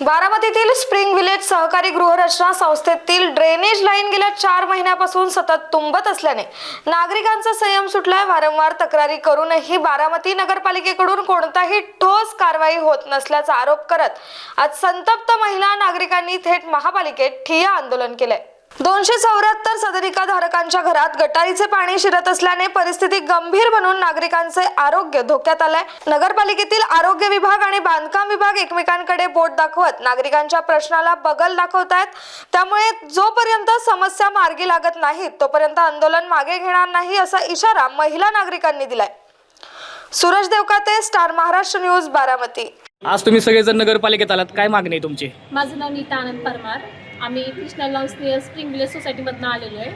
बारामतीतील spring village सहकारी गृहरचना संस्थेतील drainage line गेल्या चार महिन्यापासून सतत तुंबत असल्याने नागरिकांचा संयम सुटलाय. वारंवार तक्रारी करूनही बारामती नगरपालिकेकडून कोणताही ठोस कारवाई होत नसल्याचा आरोप करत आज संतप्त महिला नागरिकांनी थेट महापालिकेत ठिय्या आंदोलन केलंय. दोनशे चौऱ्याहत्तर सदनिका धारकांच्या घरात गटारीचे पाणी शिरत असल्याने परिस्थिती गंभीर बनून नागरिकांचे आरोग्य धोक्यात आलंय. नगरपालिकेतील आरोग्य विभाग आणि बांधकाम विभाग एकमेकांकडे बोट दाखवत नागरिकांच्या प्रश्नाला बगल दाखवतायत त्यामुळे जोपर्यंत समस्या मार्गी लागत नाहीत तोपर्यंत आंदोलन मागे घेणार नाही असा इशारा महिला नागरिकांनी दिलाय. Suraj Devkate star Maharashtra news Baramati. आज तुम्ही सगळेजण नगरपालिकेत आलात. काय मागणी आहे तुमची? माझं नाव नीता आनंद परमार. आम्ही Krishna lawns near spring village सोसायटीमधनं आलेलो आहे.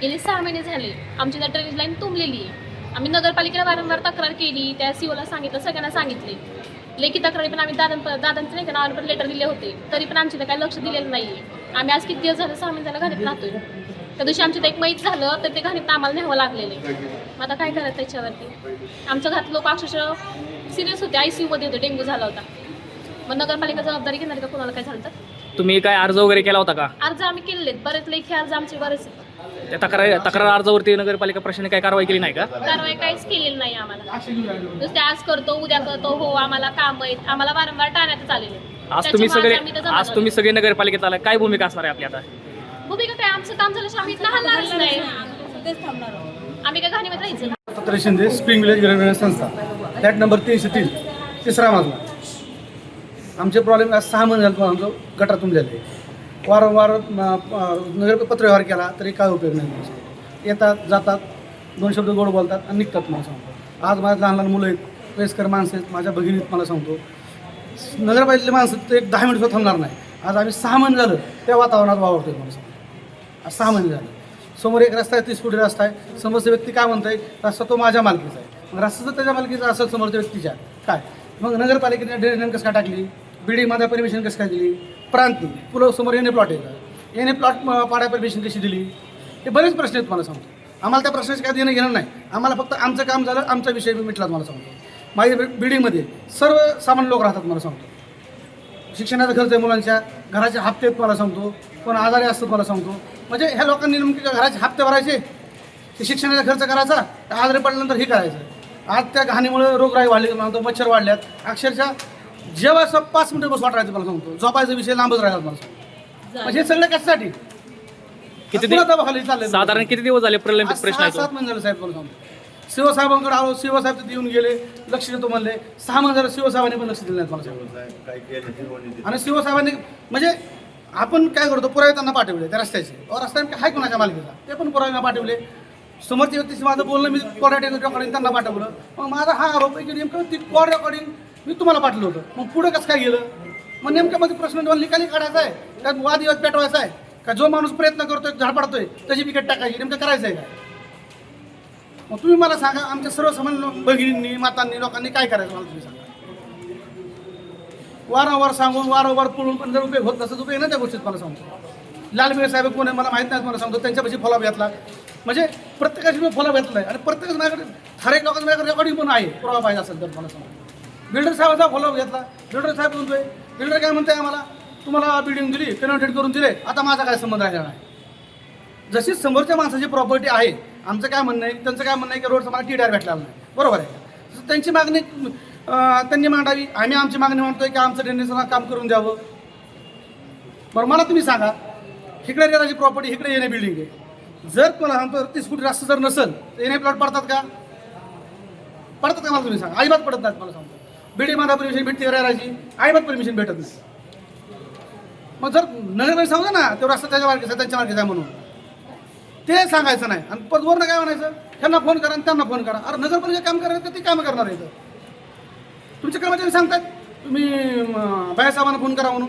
गेले सहा महिने झाले. आमची त्या ड्रेनेज लाईन तुंबलेली आहे. आम्ही नगरपालिकेला वारंवार तक्रार केली. त्या सीओला सांगितलं सगळ्यांना सांगितले. लेखी तक्रारी पण आम्ही दादां दादांचं नाही का नावावर पण लेटर दिले होते. तरी पण आमच्या काही लक्ष दिलेलं नाही आहे आम्ही आज किती दिवस झालं सहा महिन्याला झालं घरात राहतोय. त्या दिवशी आमच्या एक मैत झालं तर ते घरात आम्हाला न्यावं लागलेले मग आता काय करायचं त्याच्यावरती? आमच्या घरात लोक अक्षरशः सिरियस होते. आय सी यूमध्ये होते. डेंग्यू झाला होता. मग नगरपालिका जबाबदारी घेणार का कोणाला काय झालं तर? तुम्ही काय अर्ज वगैरे केला होता का? अर्ज आम्ही केलेले आहेत. बरेच लेखी अर्ज आमचे बरेच आहेत. त्या तक्रार तक्रार अर्जावरती नगरपालिका प्रशासनाने काय कारवाई केली नाही का? कारवाई काहीच केलेली नाही आम्हाला. नुसते आज करतो उद्या करतो हो आम्हाला काम आहेत. आम्हाला वारंवार टाळण्यात आलेले आज तुम्ही सगळे आज तुम्ही सगळे नगरपालिकेत आला काय भूमिका असणार आहे आपली आता? भूमिका काय? आमचं काम झालं आम्ही इथं हलणारच नाही. आम्ही काय घाणीमध्ये राहायचं? शिंदे स्प्रिंग विलेज गृहनिर्माण संस्था. फ्लॅट नंबर तीनशे तीन तिसरा मजला. आमचे प्रॉब्लेम सहा महिने झाले आमचं गटार तुंबलेले आहे. वारंवार नगर पत्रव्यवहार केला तरी काय उपयोग नाही माझा. येतात जातात दोन शब्द गोड बोलतात आणि निघतात मला सांगतो. आज माझ्या लहान लहान मुलं आहेत वयस्कर माणसं आहेत माझ्या भगिनीत मला सांगतो. नगरपालिकेतले माणसं ते एक दहा मिनिट थांबणार नाही. आज आम्ही सहा महिने झालं त्या वातावरणात वावरतो मला सांगतो. आज सहा महिने झालं. समोर एक रस्ता आहे तीस फुटी रस्ता आहे. समोरचा व्यक्ती काय म्हणताय रस्ता तो माझ्या मालकीचा आहे. मग रस्ता जर त्याच्या मालकीचा असेल समोरच्या व्यक्तीच्या काय? मग नगरपालिकेने ड्रेन कसं काय टाकली? बिल्डिंगमध्ये परमिशन कसं काय दिली? प्रांती पुलासमोर समोर येणे प्लॉट येतं याने प्लॉट पाड्या परमिशन कशी दिली? हे बरेच प्रश्न आहेत मला सांगतो. आम्हाला त्या प्रश्नाचे काय देणं घेणं नाही. आम्हाला फक्त आमचं काम झालं आमचा विषय मिटला मला सांगतो. माझ्या बि- बिल्डिंगमध्ये सर्व सामान्य लोक राहतात मला सांगतो. शिक्षणाचा खर्च आहे मुलांच्या घराचे हप्ते आहेत मला सांगतो. कोण आजारी असतात मला सांगतो. म्हणजे ह्या लोकांनी नेमके घराचे हप्ते भरायचे? ते शिक्षणाचा खर्च करायचा? तर आजारी पडल्यानंतर हे करायचं? आज त्या घाणीमुळे रोगराई वाढली मला सांगतो मच्छर वाढल्यात. अक्षरशः जेव्हा असं पाच मिनिटं बस वाटायचं मला सांगतो. झोपायचा विषय लांबच राहिला मला सांगतो. म्हणजे हे सगळं कशासाठी? किती पुन्हा दिवस दवाखाली चाललंय साधारण किती दिवस झाले प्रलंबित आज प्रश्न सहा आहे तो सात महिने झाले साहेब मला सांगतो. शिवसाहेबांकडे आलो शिवसाहेब तिथे येऊन गेले लक्ष देतो म्हणले. सहा महिने झाले शिवसाहेबांनी पण लक्ष दिलं नाहीत मला सांगतो. आणि शिवसाहेबांनी म्हणजे आपण काय करतो पुरावे त्यांना पाठवले त्या रस्त्याचे. अहो रस्ता नेमका हाय कोणाच्या मालकीचा? ते पण पुरावे पाठवले. समोरच्या व्यक्तीशी माझं बोलणं मी कॉल रेकॉर्डिंग त्यांना पाठवलं. मग माझा हा आरोप आहे की नेमकं ती कॉल रेकॉर्डिंग मी तुम्हाला पाठवलं होतं. मग पुढं कसं काय गेलं? मग नेमकं मध्ये प्रश्न तुम्हाला निकाली काढायचा आहे? त्यात वादविवाद पेटवायचा आहे? का जो माणूस प्रयत्न करतोय झाडपाडतोय त्याची विकेट टाकायची नेमकं करायचं आहे काय? मग तुम्ही मला सांगा आमच्या सर्वसामान्य भगिनींनी मातांनी लोकांनी काय करायचं मला तुम्ही सांगा. वारंवार सांगून वारंवार पळून पण जर उपयोग होत नसत उपयोग नाही त्या गोष्टीत मला सांगतो. लालबीर साहेब कोण आहे मला माहीत नाही मला सांगतो. त्यांच्यापाशी फॉलोअप घेतला. म्हणजे प्रत्येकाशी मी फॉलोअप घेतला आहे आणि प्रत्येक माझ्याकडे ठराविक लोकांचं माझ्याकडे रेकॉर्डिंग पण आहे. पुरावा पाहिजे असेल तर मला सांगा. बिल्डर साहेबाचा फॉलोअप घेतला. बिल्डर साहेब म्हणतोय बिल्डर काय म्हणते आम्हाला? तुम्हाला बिल्डिंग दिली पेनॉटेड करून दिले. आता माझा काय संबंध राहिला नाही? जशी समोरच्या माणसाची प्रॉपर्टी आहे आमचं काय म्हणणं आहे त्यांचं काय म्हणणं आहे की रोडचा मला टी डी आर भेटलेला नाही. बरोबर आहे त्यांची मागणी त्यांनी मांडावी. आम्ही आमची मागणी मांडतोय की आमचं ड्रेनेजला काम करून द्यावं. बरं मला तुम्ही सांगा इकडे रेराची प्रॉपर्टी इकडे येणे बिल्डिंग आहे. जर तुम्हाला सांगतो तीस फूट रस्ता जर नसेल तर येणे प्लॉट पडतात का? पडतात का मला तुम्ही सांगा? अजिबात पडत नाही मला सांगतो बिल्डिंग माझा परमिशन भेटते राहायची अजिबात परमिशन भेटत नाही. मग जर नगरपालिका सांगू ना तो रस्ता त्याच्या मार्केचा त्यांच्या मार्केचा म्हणून. ते सांगायचं नाही. आणि पदवरनं काय म्हणायचं? त्यांना फोन करा आणि त्यांना फोन करा. अरे नगरपालिका काम करायचं तर ते काम करणार आहे तुमचे कर्मचारी सांगतात तुम्ही बाहेरसाहेबांना फोन करा म्हणून.